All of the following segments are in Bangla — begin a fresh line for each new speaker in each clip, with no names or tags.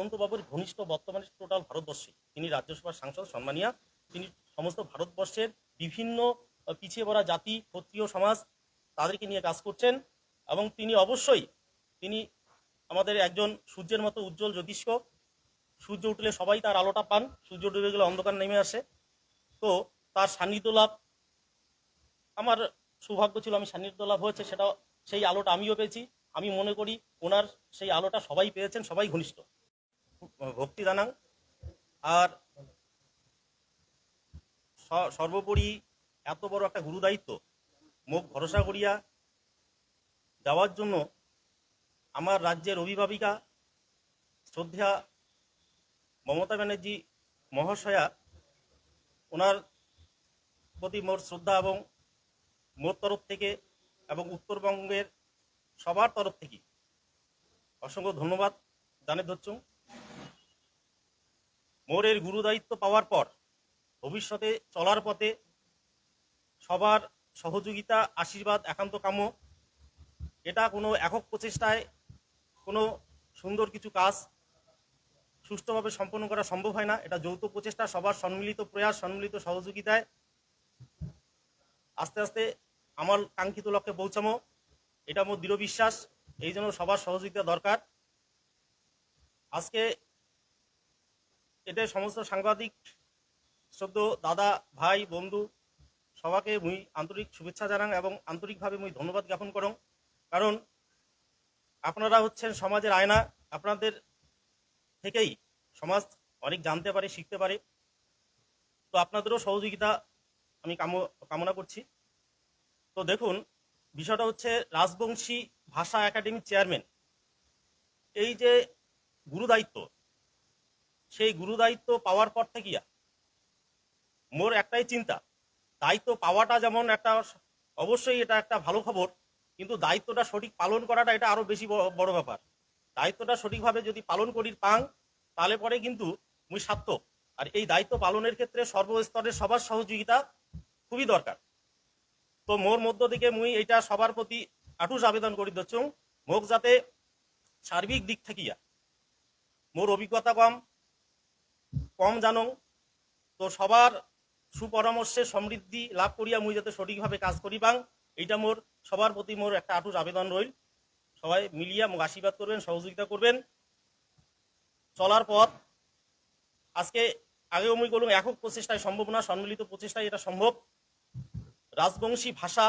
অনন্তবাবুর ঘনিষ্ঠ বর্তমানে টোটাল ভারতবর্ষে। তিনি রাজ্যসভার সাংসদ, সম্মানিয়া। তিনি সমস্ত ভারতবর্ষের বিভিন্ন পিছিয়ে পড়া জাতি, ক্ষত্রিয় সমাজ তাদেরকে নিয়ে কাজ করছেন এবং তিনি অবশ্যই তিনি আমাদের একজন সূর্যের মতো উজ্জ্বল জ্যোতিষ্ক। সূর্য উঠলে সবাই তার আলোটা পান, সূর্য ডুবে গেলে অন্ধকার নেমে আসে। তো তার সান্নিধ্য লাভ, আমার সৌভাগ্য ছিল আমি সান্নিধ্য লাভ হয়েছে সেটা সেই আলোটা আমিও পেয়েছি। আমি মনে করি ওনার সেই আলোটা সবাই পেয়েছেন, সবাই ঘনিষ্ঠ। ভক্তি জানাং আর সর্বোপরি এত বড় একটা গুরু দায়িত্ব মুখ ভরসা করিয়া যাওয়ার জন্য আমার রাজ্যের অভিভাবিকা শ্রদ্ধা মমতা ব্যানার্জি মহাশয়া, ওনার প্রতি মোর শ্রদ্ধা এবং মোর তরফ থেকে এবং উত্তরবঙ্গের সবার তরফ থেকে অসংখ্য ধন্যবাদ জানে ধরছুম মোর এর গুরু দায়িত্ব পাওয়ার পর ভবিষ্যতে চলার পথে সবার সহযোগিতা, আশীর্বাদ, একান্ত কাম্য, এটা কোনো একক প্রচেষ্টায় কোনো সুন্দর কিছু কাজ সুষ্ঠুভাবে সম্পন্ন করা সম্ভব হয় না। এটা যৌথ প্রচেষ্টা, সবার সম্মিলিত প্রয়াস, সম্মিলিত সহযোগিতায় আস্তে আস্তে আমার কাঙ্ক্ষিত লক্ষ্যে পৌঁছামো। এটা আমার দৃঢ় বিশ্বাস, এই জন্য সবার সহযোগিতা দরকার। আজকে এটা সমস্ত সাংবাদিক, শ্রদ্ধ দাদা, ভাই, বন্ধু, সবাকে মুই আন্তরিক শুভেচ্ছা জানাং এবং আন্তরিকভাবে মুই ধন্যবাদ জ্ঞাপন করং। কারণ আপনারা হচ্ছেন সমাজের আয়না, আপনাদের থেকেই সমাজ অনেক জানতে পারে, শিখতে পারে। তো আপনাদেরও সহযোগিতা আমি কাম, কামনা করছি। তো দেখুন, বিষয়টা হচ্ছে রাজবংশী ভাষা একাডেমির চেয়ারম্যান। এই যে গুরুদায়িত্ব সেই গুরুদায়িত্ব পাওয়ার পর থেকেই মোর একটাই চিন্তা, দায়িত্ব পাওয়াটা যেমন একটা অবশ্যই এটা একটা ভালো খবর, কিন্তু দায়িত্বটা সঠিক পালন করাটা এটা আরও বেশি বড় ব্যাপার। দায়িত্বটা সঠিকভাবে যদি পালন করি পাং, তাহলে পরে কিন্তু মুই সার্থক। আর এই দায়িত্ব পালনের ক্ষেত্রে সর্বস্তরের সবার সহযোগিতা খুবই দরকার। তো মোর মধ্য থেকে মুই এটা সবার প্রতি আটুস আবেদন করি দিচ্ছুম মোক যাতে সার্বিক দিক থাকিয়া মোর অভিজ্ঞতা কম কম জানো, তো সবার সুপরামর্শে সমৃদ্ধি লাভ করিয়া মুই যাতে সঠিকভাবে কাজ করি পাং এইটা মোর, সবার প্রতি মোর একটা আটুস আবেদন রইল। সবাই মিলিয়া মোক আশীর্বাদ করবেন, সহযোগিতা করবেন। চলার পথ, আজকে আগেও মুই বলুন একক প্রচেষ্টায় সম্ভব না, সম্মিলিত প্রচেষ্টায় এটা সম্ভব। রাজবংশী ভাষা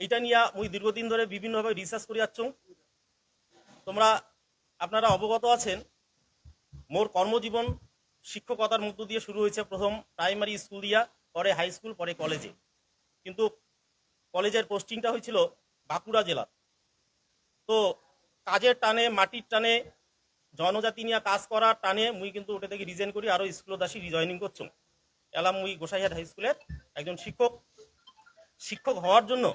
এটা নিয়ে মুই দীর্ঘদিন ধরে বিভিন্নভাবে রিসার্চ করে যাচ্ছ তোমরা, আপনারা অবগত আছেন, মোর কর্মজীবন শিক্ষকতার মধ্য দিয়ে শুরু হয়েছে প্রথম প্রাইমারি স্কুল দিয়া, পরে হাই স্কুল, পরে কলেজে। কিন্তু কলেজের পোস্টিংটা হয়েছিল বাঁকুড়া জেলা। তো কাজের টানে, মাটির টানে, জনজাতি নিয়ে কাজ করার টানে মুই কিন্তু ওটা থেকে রিজাইন করি আরও স্কুলত আসি রিজয়নিং করছুম। এলাম মুই গোসাইহাট হাই স্কুলের একজন শিক্ষক। শিক্ষক হওয়ার জন্য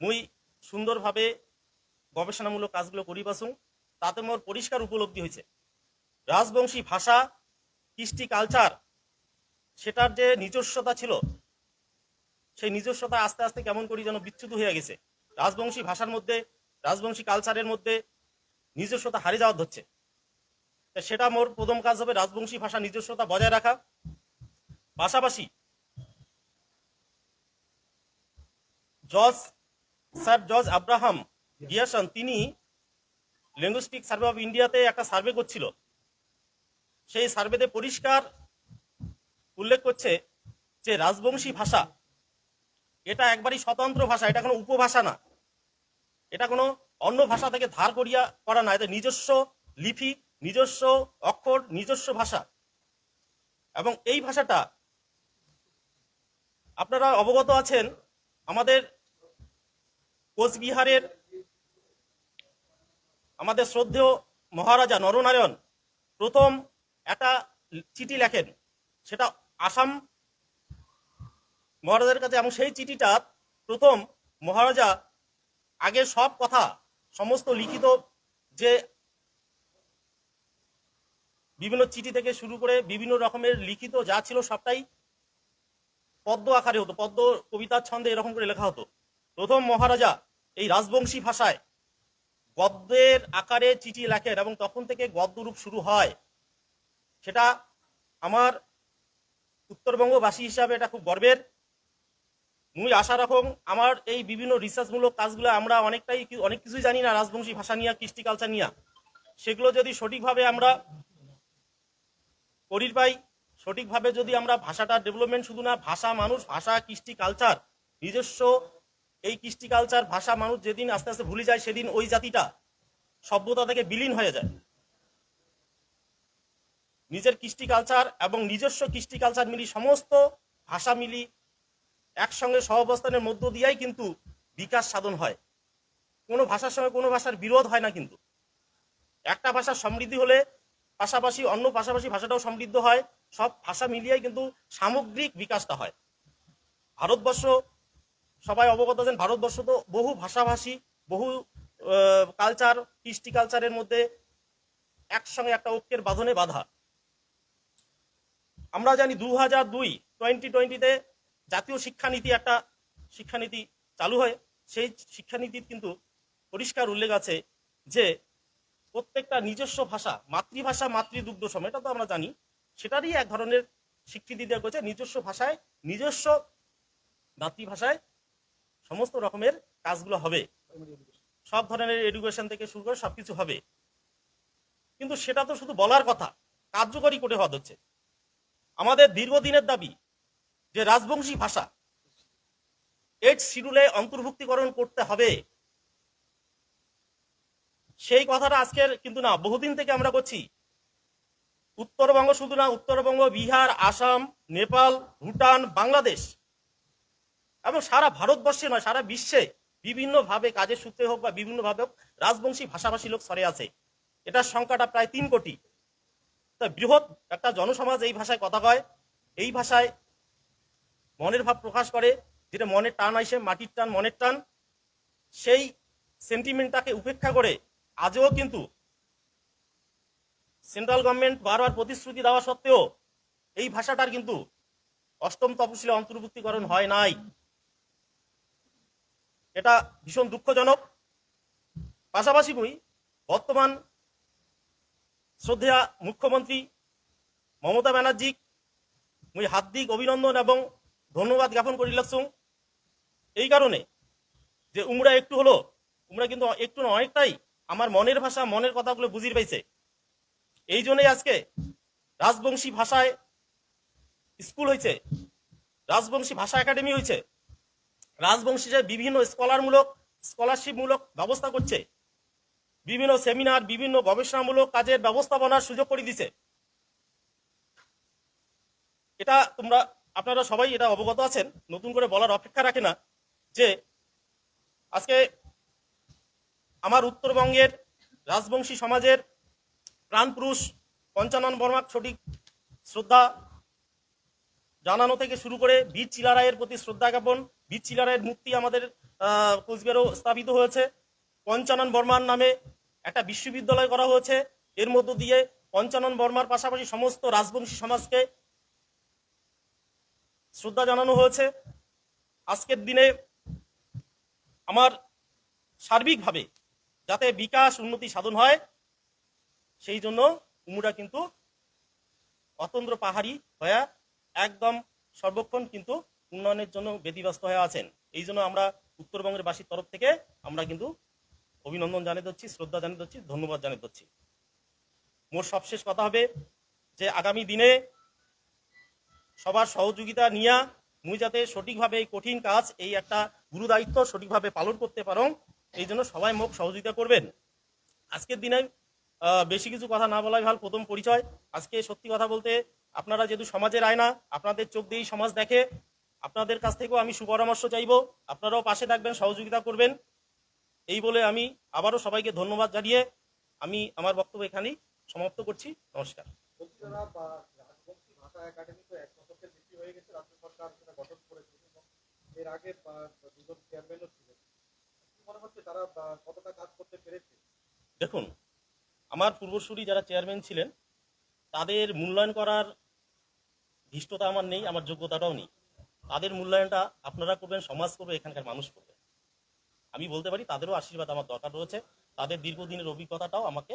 মুই সুন্দরভাবে গবেষণামূলক কাজগুলো করি পাসুং তাতে মোর পরিষ্কার উপলব্ধি হয়েছে। রাজবংশী ভাষা, কৃষ্টি কালচার সেটার যে নিজস্বতা ছিল, সেই নিজস্বতা আস্তে আস্তে কেমন করি যেন বিচ্যুত হয়ে গেছে। রাজবংশী ভাষার মধ্যে, রাজবংশী কালচারের মধ্যে নিজস্বতা হারিয়ে যাওয়া ধরছে। সেটা মোর প্রথম কাজ হবে রাজবংশী ভাষা নিজস্বতা বজায় রাখা। পাশাপাশি জজ, স্যার জজ আব্রাহাম গিয়াসন, তিনি লিঙ্গুইস্টিক সার্ভে অফ ইন্ডিয়াতে একটা সার্ভে করছিল। সেই সার্ভেতে পরিষ্কার উল্লেখ করছে যে রাজবংশী ভাষা, এটা একবারই স্বতন্ত্র ভাষা, এটা কোনো উপভাষা না। এটা কোনো অন্য ভাষা থেকে ধার করিয়া করা না। এটা নিজস্ব লিপি, নিজস্ব অক্ষর, নিজস্ব ভাষা। এবং এই ভাষাটা আপনারা অবগত আছেন, আমাদের কোচবিহারের আমাদের শ্রদ্ধেয় মহারাজা নরনারায়ণ প্রথম একটা চিঠি লেখেন, সেটা আসাম মহারাজার কাছে, এবং সেই চিঠিটা প্রথম মহারাজা আগে সব কথা, সমস্ত লিখিত যে বিভিন্ন চিঠি থেকে শুরু করে বিভিন্ন রকমের লিখিত যা ছিল সবটাই পদ্ম আকারে হতো, পদ্ম কবিতার ছন্দে এরকম করে লেখা হতো। প্রথম মহারাজা এই রাজবংশী ভাষায় গদ্যের আকারে চিঠি লেখেন, এবং তখন থেকে গদ্যরূপ শুরু হয়। সেটা আমার উত্তরবঙ্গবাসী হিসাবে এটা খুব গর্বের। মুই আশা রাখুন আমার এই বিভিন্ন রিসার্চমূলক কাজগুলো আমরা অনেকটাই অনেক কিছুই জানি না, রাজবংশী ভাষা নিয়ে, কৃষ্টি কালচার নিয়ে। সেগুলো যদি সঠিকভাবে আমরা করির পাই, সঠিকভাবে যদি আমরা ভাষাটা ডেভেলপমেন্ট শুধু না, ভাষা মানুষ, ভাষা, কৃষ্টি কালচার নিজস্ব এই কৃষ্টি কালচার ভাষা মানুষ যেদিন আস্তে আস্তে ভুলে যায়, সেদিন ওই জাতিটা সভ্যতা থেকে বিলীন হয়ে যায়। নিজের কৃষ্টি কালচার এবং নিজস্ব কৃষ্টি কালচার মিলি সমস্ত ভাষা মিলি একসঙ্গে সহাবস্থানের মধ্য দিয়েই কিন্তু বিকাশ সাধন হয়। কোনো ভাষার সঙ্গে কোনো ভাষার বিরোধ হয় না কিন্তু। একটা ভাষার সমৃদ্ধি হলে পাশাপাশি অন্য পাশাপাশি ভাষাটাও সমৃদ্ধ হয়, সব ভাষা মিলিয়েই কিন্তু সামগ্রিক বিকাশটা হয়। ভারতবর্ষ, সবাই অবগত আছেন, ভারতবর্ষ তো বহু ভাষাভাষী, বহু কালচার কৃষ্টি কালচারের মধ্যে একসঙ্গে একটা ঐক্যের বাঁধনে বাধা। আমরা জানি দু হাজার দুই টোয়েন্টি টোয়েন্টিতে জাতীয় শিক্ষানীতি একটা শিক্ষানীতি চালু হয়। সেই শিক্ষানীতির কিন্তু পরিষ্কার উল্লেখ আছে যে প্রত্যেকটা নিজস্ব ভাষা, মাতৃভাষা, মাতৃদুগ্ধ সম, এটা তো আমরা জানি, সেটারই এক ধরনের স্বীকৃতি দেওয়া হয়েছে। নিজস্ব ভাষায়, নিজস্ব মাতৃভাষায় সমস্ত রকমের কাজগুলো হবে। সব ধরনের এডুকেশন থেকে শুরু করে সবকিছু হবে। কিন্তু সেটা তো শুধু বলার কথা, কার্যকরী করে হওয়া হচ্ছে। আমাদের দীর্ঘদিনের দাবি যে রাজবংশী ভাষা এইট শিডিউলে অন্তর্ভুক্তিকরণ করতে হবে। সেই কথাটা আজকের কিন্তু না, বহুদিন থেকে আমরা করছি। উত্তরবঙ্গ শুধু না, উত্তরবঙ্গ, বিহার, আসাম, নেপাল, ভুটান, বাংলাদেশ এবং সারা ভারতবর্ষে নয়, সারা বিশ্বে বিভিন্নভাবে কাজের সূত্রে হোক বা বিভিন্নভাবে হোক, রাজবংশী ভাষাভাষী লোক সরে আছে। এটার সংখ্যাটা প্রায় তিন কোটি। তা বৃহৎ একটা জনসমাজ এই ভাষায় কথা কয়, এই ভাষায় মনের ভাব প্রকাশ করে, যেটা মনের টান আইসে মাটির টান, মনের টান। সেই সেন্টিমেন্টটাকে উপেক্ষা করে আজও কিন্তু সেন্ট্রাল গভর্নমেন্ট বারবার প্রতিশ্রুতি দেওয়া সত্ত্বেও এই ভাষাটার কিন্তু অষ্টম তপশিলে অন্তর্ভুক্তিকরণ হয় নাই। এটা ভীষণ দুঃখজনক। পাশাপাশি মুই বর্তমান শ্রদ্ধেয়া মুখ্যমন্ত্রী মমতা ব্যানার্জি, মুই হার্দিক অভিনন্দন এবং ধন্যবাদ জ্ঞাপন করি লাগছুম এই কারণে যে উমরা একটু হলো, উমরা কিন্তু একটু না অনেকটাই আমার মনের ভাষা, মনের কথাগুলো বুঝিয়ে পাইছে। এই জন্যই আজকে রাজবংশী ভাষায় স্কুল হয়েছে রাজবংশী ভাষা একাডেমি হয়েছে রাজবংশী যে বিভিন্ন স্কলারমূলক, স্কলারশিপমূলক ব্যবস্থা করছে বিভিন্ন সেমিনার বিভিন্ন গবেষণামূলক কাজের ব্যবস্থাপনার সুযোগ করে দিছে। এটা তোমরা, আপনারা সবাই এটা অবগত আছেন, নতুন করে বলার অপেক্ষা রাখে না, যে আজকে আমার উত্তরবঙ্গের রাজবংশী সমাজের প্রাণপুরুষ পঞ্চানন বর্মাক সঠিক শ্রদ্ধা জানানো থেকে শুরু করে বীর চিলারায়ের প্রতি শ্রদ্ধা জ্ঞাপন, বীর চিলারায়ের মূর্তি আমাদের কোচবিহারেও স্থাপিত হয়েছে। পঞ্চানন বর্মার নামে একটা বিশ্ববিদ্যালয় করা হয়েছে। এর মধ্য দিয়ে পঞ্চানন বর্মার পাশাপাশি সমস্ত রাজবংশী সমাজকে শ্রদ্ধা জানানো হয়েছে। আজকের দিনে আমার সার্বিকভাবে যাতে বিকাশ উন্নতি সাধন হয়, সেই জন্য উমুরা কিন্তু অতন্দ্র পাহাড়ি হয়ে একদম সর্বক্ষণ কিন্তু উন্নয়নের জন্য ব্যতিব্যস্ত হয়ে আছেন। এই জন্য আমরা উত্তরবঙ্গের বাসীর তরফ থেকে আমরা কিন্তু অভিনন্দন জানিয়ে দিচ্ছি, শ্রদ্ধা জানিয়ে দিচ্ছি, ধন্যবাদ জানিয়ে দিচ্ছি। মোর সবশেষ কথা হবে যে আগামী দিনে সবার সহযোগিতা নিয়া মুই যাতে সঠিকভাবে এই কঠিন কাজ, এই একটা গুরু দায়িত্ব সঠিকভাবে পালন করতে পারো, এই জন্য সবাই মোক সহযোগিতা করবেন। আজকের দিনে বেশি কিছু কথা না বলাই ভালো, প্রথম পরিচয়। আজকে সত্যি কথা বলতে আপনারা যেহেতু সমাজের আয়না, আপনাদের চোখ দিয়েই সমাজ দেখে, আপনাদের কাছ থেকেও আমি সুপরামর্শ চাইব। আপনারাও পাশে থাকবেন, সহযোগিতা করবেন। এই বলে আমি আবারও সবাইকে ধন্যবাদ জানিয়ে আমি আমার বক্তব্য এখানেই সমাপ্ত করছি। নমস্কার।
এর আগে দুজন চেয়ারম্যানও ছিলেন। মনে হচ্ছে তারা কতটা কাজ করতে পেরেছে?
দেখুন আমার পূর্বসূরি যারা চেয়ারম্যান ছিলেন তাদের মূল্যায়ন করার ধৃষ্টতা আমার নেই আমার যোগ্যতাটাও নেই। তাদের মূল্যায়নটা আপনারা করবেন সমাজ করবে এখানকার মানুষ করবে। আমি বলতে পারি তাদেরও আশীর্বাদ আমার দরকার রয়েছে তাদের দীর্ঘদিনের অভিজ্ঞতাটাও আমাকে,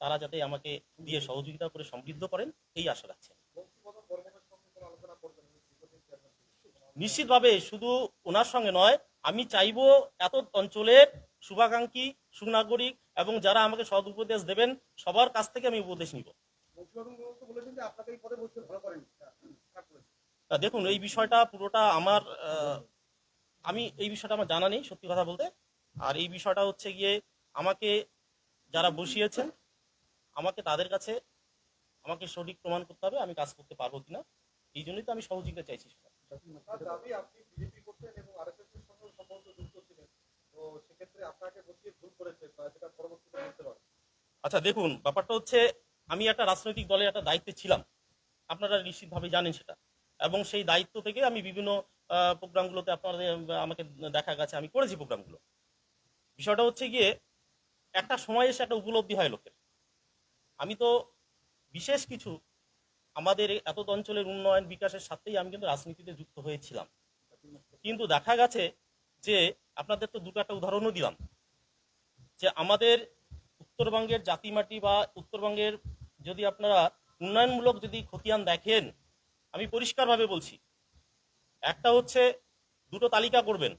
তারা যাতে আমাকে দিয়ে সহযোগিতা করে সমৃদ্ধ করেন, এই আশা রাখছি। নিশ্চিতভাবে শুধু ওনার সঙ্গে নয়, আমি চাইব এত অঞ্চলের শুভাকাঙ্ক্ষী, সুনাগরিক এবং যারা আমাকে সদ উপদেশ দেবেন, সবার কাছ থেকে আমি উপদেশ নিব দেখুন, এই বিষয়টা পুরোটা আমার আমি এই বিষয়টা আমার জানা নেই সত্যি কথা বলতে। আর এই বিষয়টা হচ্ছে গিয়ে আমাকে যারা বসিয়েছেন আমাকে তাদের কাছে আমাকে সঠিক প্রমাণ করতে হবে আমি কাজ করতে পারব কিনা। এই জন্যই তো আমি সহযোগিতা চাইছি
সেটা। পারেন
আচ্ছা দেখুন ব্যাপারটা হচ্ছে আমি একটা রাজনৈতিক দলের একটা দায়িত্বে ছিলাম। আপনারা নিশ্চিতভাবে জানেন সেটা। এবং সেই দায়িত্ব থেকে আমি বিভিন্ন প্রোগ্রামগুলোতে আপনাদের আমাকে দেখা গেছে, আমি করেছি প্রোগ্রামগুলো। বিষয়টা হচ্ছে গিয়ে, একটা সময় এসে একটা উপলব্ধি হয় লোকের। আমি তো বিশেষ কিছু আমাদের এত অঞ্চলের উন্নয়ন বিকাশের সাথেই আমি কিন্তু রাজনীতিতে যুক্ত হয়েছিলাম। কিন্তু দেখা গেছে যে, আপনাদের তো দুটো একটা উদাহরণও দিলাম। যে আমাদের উত্তরবঙ্গের জাতিমাটি বা উত্তরবঙ্গের যদি আপনারা উন্নয়নমূলক যদি খতিয়ান দেখেন, আমি পরিষ্কারভাবে বলছি একটা হচ্ছে দুটো তালিকা করবেন।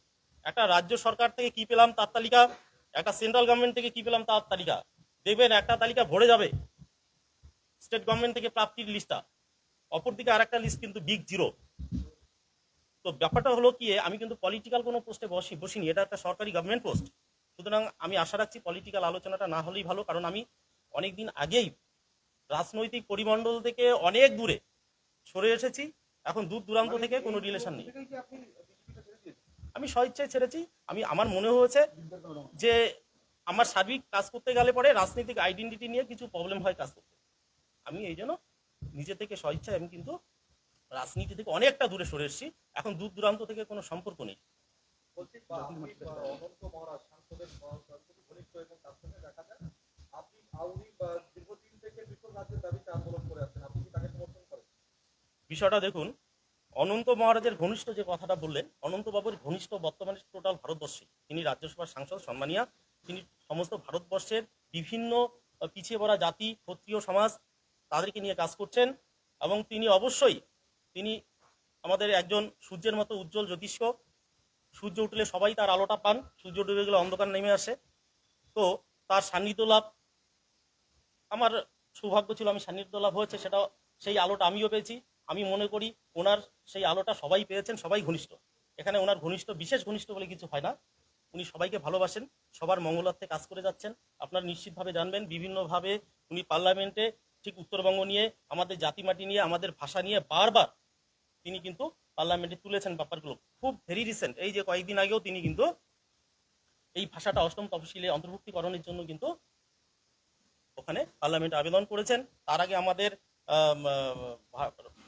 একটা রাজ্য সরকার থেকে কি পেলাম তার তালিকা, একটা সেন্ট্রাল গভর্নমেন্ট থেকে কি পেলাম তার তালিকা। দেখবেন একটা তালিকা ভরে যাবে স্টেট গভর্নমেন্ট থেকে প্রাপ্তির লিস্টটা অপরদিকে আর একটা লিস্ট কিন্তু বিগ জিরো তো ব্যাপারটা হলো কি, আমি কিন্তু পলিটিক্যাল কোনো পোস্টে বসি বসিনি, এটা একটা সরকারি গভর্নমেন্ট পোস্ট সুতরাং আমি আশা রাখছি পলিটিক্যাল আলোচনাটা না হলেই ভালো, কারণ আমি অনেকদিন আগেই রাজনৈতিক পরিমণ্ডল থেকে অনেক দূরে সরে এসেছি। এখন দূর দূরান্ত থেকে কোনো রিলেশন নেই। আমি স্বইচ্ছায় ছেড়েছি, আমি, আমার মনে হয়েছে যে আমার সার্বিক কাজ করতে গেলে পরে রাজনৈতিক আইডেন্টিটি নিয়ে কিছু প্রবলেম হয় কাজ করতে। আমি এই জন্য নিজে থেকে স্বইচ্ছায় আমি কিন্তু রাজনীতি থেকে অনেকটা দূরে সরে এসেছি। এখন দূর দূরান্ত থেকে কোনো সম্পর্ক নেই।
আপনি বা দীর্ঘদিন থেকে রাজ্যের দাবিতে আন্দোলন করে আছেন আপনি কি তাকে সমর্থন
বিষয়টা দেখুন, অনন্ত মহারাজের ঘনিষ্ঠ যে কথাটা বললেন, অনন্তবাবুর ঘনিষ্ঠ বর্তমানে টোটাল ভারতবর্ষে। তিনি রাজ্যসভার সাংসদ সম্মানিয়া, তিনি সমস্ত ভারতবর্ষের বিভিন্ন পিছিয়ে পড়া জাতি, ক্ষত্রিয় সমাজ তাদেরকে নিয়ে কাজ করছেন এবং তিনি অবশ্যই তিনি আমাদের একজন সূর্যের মতো উজ্জ্বল জ্যোতিষ্ক। সূর্য উঠলে সবাই তার আলোটা পান, সূর্য ডুবে গেলে অন্ধকার নেমে আসে। তো তার সান্নিধ্য লাভ, আমার সৌভাগ্য ছিল আমি সান্নিধ্য লাভ হয়েছে সেটা সেই আলোটা আমিও পেয়েছি। আমি মনে করি ওনার সেই আলোটা সবাই পেয়েছেন, সবাই ঘনিষ্ঠ। এখানে ওনার ঘনিষ্ঠ, বিশেষ ঘনিষ্ঠ বলে কিছু হয় না। উনি সবাইকে ভালোবাসেন, সবার মঙ্গলার্থে কাজ করে যাচ্ছেন। আপনারা নিশ্চিতভাবে জানবেন, বিভিন্নভাবে উনি পার্লামেন্টে ঠিক উত্তরবঙ্গ নিয়ে, আমাদের জাতিমাটি নিয়ে, আমাদের ভাষা নিয়ে বারবার তিনি কিন্তু পার্লামেন্টে তুলেছেন ব্যাপারগুলো। খুব ভেরি রিসেন্ট এই যে কয়েকদিন আগেও তিনি কিন্তু এই ভাষাটা অষ্টম তফসিলে অন্তর্ভুক্তিকরণের জন্য কিন্তু ওখানে পার্লামেন্টে আবেদন করেছেন। তার আগে আমাদের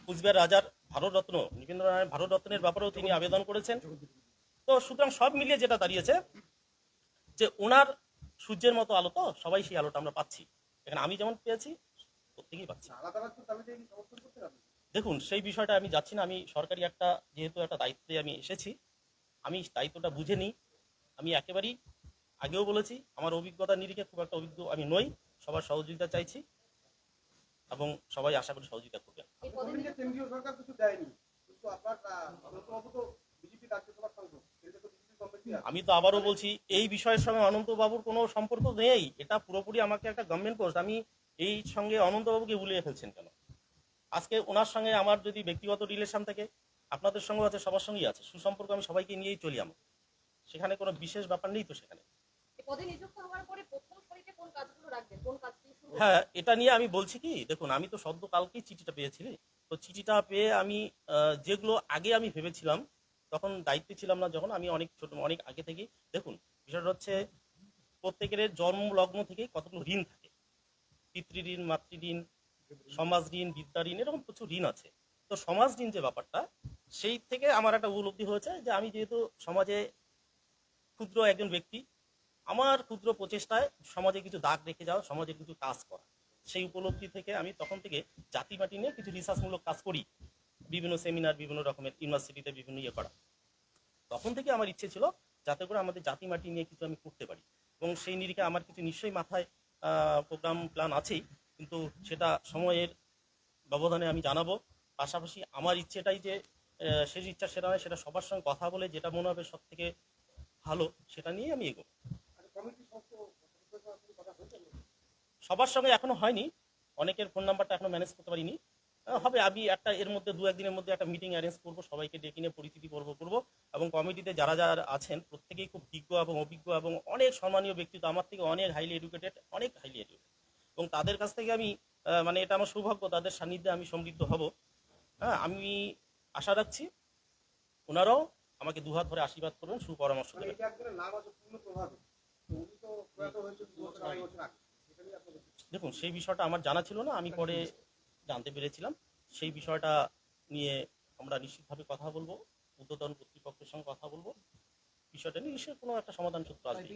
কুচবিহার রাজার ভারতরত্ন নৃপেন্দ্রনারায়ণ ভারতরত্নের ব্যাপারেও তিনি আবেদন করেছেন। তো সুতরাং সব মিলিয়ে যেটা দাঁড়িয়েছে, যে ওনার সূর্যের মতো আলো তো সবাই সেই আলোটা আমরা পাচ্ছি। এখানে আমি যেমন পেয়েছি, প্রত্যেকেই পাচ্ছি। দেখুন, সেই বিষয়টা আমি যাচ্ছি না, আমি সরকারি একটা, যেহেতু একটা দায়িত্বে আমি এসেছি, আমি দায়িত্বটা বুঝে নিই। আমি একেবারেই আগেও বলেছি, আমার অভিজ্ঞতা নিরিখে খুব একটা অভিজ্ঞ আমি নই, সবার সহযোগিতা চাইছি এবং সবাই আশা করি সহযোগিতা করবেন
আপনি কেন্দ্রীয় সরকার কিছু দেয়নি। কিন্তু আপনার অনন্তবাবু তো বিজেপি রাজ্যসভার সাংসদ এটা তো বিজেপি কমিটি আছে।
আমি তো আবারও বলছি এই বিষয়ের সঙ্গে অনন্তবাবুর কোনো সম্পর্ক নেই। এটা পুরোপুরি আমাকে একটা গভর্নমেন্ট পোস্ট আমি এই সঙ্গে অনন্তবাবুকে ভুলিয়ে ফেলছেন কেন? আজকে ওনার সঙ্গে আমার যদি ব্যক্তিগত রিলেশন থাকে আপনাদের সঙ্গে আছে সবার সঙ্গেই আছে। সুসম্পর্ক আমি সবাইকে নিয়েই চলি আমার। সেখানে কোনো বিশেষ ব্যাপার নেই তো সেখানে।
পদে নিযুক্ত হওয়ার পরে প্রথম কোন কাজগুলো রাখবেন? কোন কাজ দিয়ে শুরু করবেন?
হ্যাঁ এটা নিয়ে আমি বলছি কি, দেখুন, আমি তো সদ্য কালকেই চিঠিটা পেয়েছিলি তো চিঠিটা পেয়ে আমি যেগুলো আগে আমি ভেবেছিলাম, তখন দায়িত্বে ছিলাম না যখন, আমি অনেক ছোট, অনেক আগে থেকে দেখুন, বিষয়টা হচ্ছে প্রত্যেকের জন্ম, লগ্ন থেকে কতগুলো ঋণ থাকে। পিতৃ ঋণ, মাতৃ ঋণ, সমাজ ঋণ, বিদ্যা ঋণ, এরকম প্রচুর ঋণ আছে। তো সমাজ ঋণ যে ব্যাপারটা, সেই থেকে আমার একটা উপলব্ধি হয়েছে যে আমি যেহেতু সমাজে ক্ষুদ্র একজন ব্যক্তি আমার ক্ষুদ্র প্রচেষ্টায় সমাজে কিছু দাগ রেখে যাওয়া সমাজে কিছু কাজ করা। সেই উপলব্ধি থেকে আমি তখন থেকে জাতি মাটি নিয়ে কিছু রিসার্চমূলক কাজ করি। বিভিন্ন সেমিনার বিভিন্ন রকমের ইউনিভার্সিটিতে বিভিন্ন ইয়ে করা। তখন থেকে আমার ইচ্ছে ছিল যাতে করে আমাদের জাতি মাটি নিয়ে কিছু আমি করতে পারি। এবং সেই নিরিখে আমার কিছু নিশ্চয়ই মাথায় প্রোগ্রাম প্ল্যান আছেই। কিন্তু সেটা সময়ের ব্যবধানে আমি জানাব। পাশাপাশি আমার ইচ্ছেটাই যে শেষ ইচ্ছা সেটা নয়, সেটা সবার সঙ্গে কথা বলে যেটা মনে হবে সব থেকে ভালো, সেটা নিয়ে আমি এগোবো
আচ্ছা কমিটির সমস্ত সদস্যদের সঙ্গে আপনার কথা হয়েছে
সবার সঙ্গে এখনও হয়নি। অনেকের ফোন নাম্বারটা এখনও ম্যানেজ করতে পারিনি। হবে, আমি একটা এর মধ্যে দু একদিনের মধ্যে একটা মিটিং অ্যারেঞ্জ করব, সবাইকে ডেকে নিয়ে পরিচিতি পর্ব করব এবং কমিটিতে যারা যারা আছেন, প্রত্যেকেই খুব বিজ্ঞ এবং অভিজ্ঞ এবং অনেক সম্মানীয় ব্যক্তিত্ব আমার থেকে অনেক হাইলি এডুকেটেড অনেক হাইলি এডুকেটেড এবং তাদের কাছ থেকে আমি মানে এটা আমার সৌভাগ্য, তাদের সান্নিধ্যে আমি সমৃদ্ধ হব। হ্যাঁ আমি আশা রাখছি ওনারাও আমাকে দুহাত ধরে আশীর্বাদ করবেন সুপরামর্শ
মানে
দেবেন দেখুন, সেই বিষয়টা আমার জানা ছিল না, আমি পরে জানতে পেরেছিলাম। সেই বিষয়টা নিয়ে আমরা নিশ্চিতভাবে কথা বলব, উদ্বোধন কর্তৃপক্ষের সঙ্গে কথা বলব। বিষয়টা নিয়ে নিশ্চয়ই কোনো একটা সমাধান সূত্র আসবে।